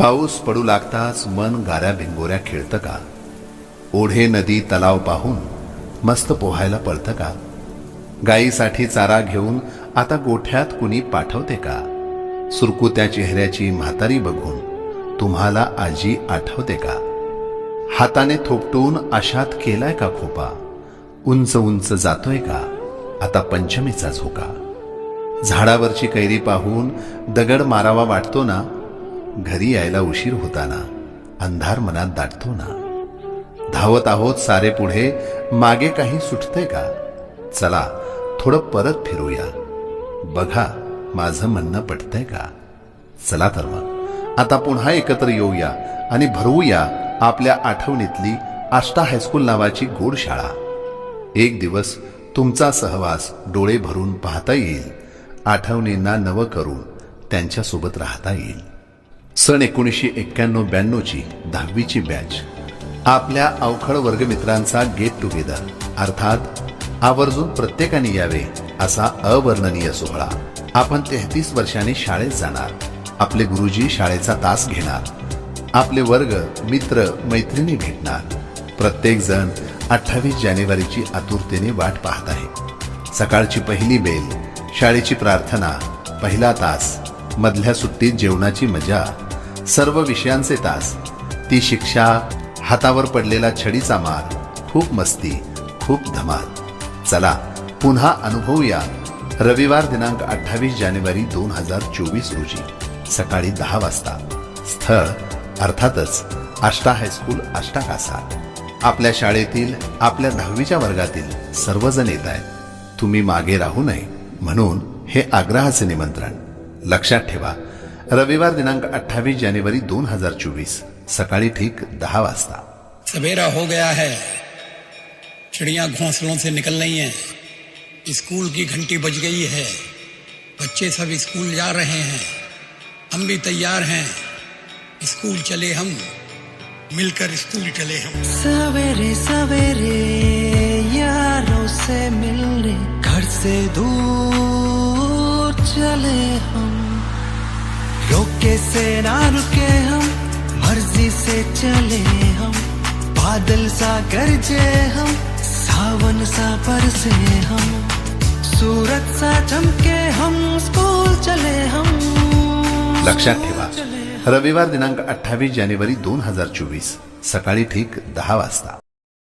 पाऊस पडू लागताच मन गाऱ्या भिंगोऱ्या खेळतं का? ओढे नदी तलाव पाहून मस्त पोहायला पळतं का? गायीसाठी चारा घेऊन आता गोठ्यात कुणी पाठवते का? सुरकुत्या चेहऱ्याची म्हातारी बघून तुम्हाला आजी आठवते का? हाताने थोपटून आशात केलाय का खोपा? उंच उंच जातोय का? आता पंचमीचा झोका. झाडावरची कैरी पाहून दगड मारावा वाटतो ना? घरी यायला उशीर होताना अंधार मनात दाटतो ना. धावत आहोत सारे पुढे मागे काही सुटतंय का? चला थोडं परत फिरूया. बघा माझं म्हणणं पटतंय का? चला तर मग. आता पुन्हा एकत्र येऊया आणि भरवूया आपल्या आठवणीतली आष्टा हायस्कूल नावाची गोड शाळा. एक दिवस तुमचा सहवास डोळे भरून पाहता येईल. आठवणींना नवं करून त्यांच्यासोबत राहता येईल. सन एकोणीसशे एक्क्याण्णव ब्याण्णवची दहावीची बॅच. आपल्या अवखळ वर्गमित्रांचा गेट टुगेदर अर्थात आवर्जून प्रत्येकाने यावे असा अवर्णनीय सोहळा. आपण तेहतीस वर्षांनी शाळेत जाणार. आपले गुरुजी शाळेचा तास घेणार. आपले वर्ग मित्र मैत्रिणी भेटणार. प्रत्येक जण अठ्ठावीस जानेवारीची आतुरतेने वाट पाहत आहे. सकाळची पहिली बेल शाळेची प्रार्थना पहिला तास मधल्या सुट्टीत जेवणाची मजा सर्व विषयांचे तास. ती शिक्षा हातावर पडलेला छडीचा मार खूप मस्ती खूप धमाल. चला पुन्हा अनुभवूया रविवार दिनांक अठ्ठावीस जानेवारी दोन हजार चोवीस रोजी सकाळी दहा वाजता. स्थळ अर्थातच आष्टा हायस्कूल आष्टा कासा. आपल्या शाळेतील आपल्या दहावीच्या वर्गातील सर्वजण येत आहेत. तुम्ही मागे राहू नये म्हणून हे आग्रहाचे निमंत्रण. लक्षात ठेवा रविवार दिनांक अठ्ठावीस जानेवारी दोन हज़ार चोवीस सकाळी ठीक दहा वाजता. सवेरा हो गया है। चिड़िया घोंसलों से निकल रही हैं। स्कूल की घंटी बज गई है। बच्चे सब स्कूल जा रहे हैं। हम भी तैयार हैं। स्कूल चले हम। मिलकर स्कूल चले हम। सवेरे सवेरे यारों से मिलने घर से दूर चले हम। रोके से ना रुके हम मर्ज़ी से चले हम। बादल सा गरजे हम सावन सा बरसे हम। सूरत सा चमके हम स्कूल चले हम। लक्षात ठेवा रविवार दिनांक अठ्ठावीस जानेवारी दोन हज़ार चोवीस सकाळी ठीक दहा वाजता.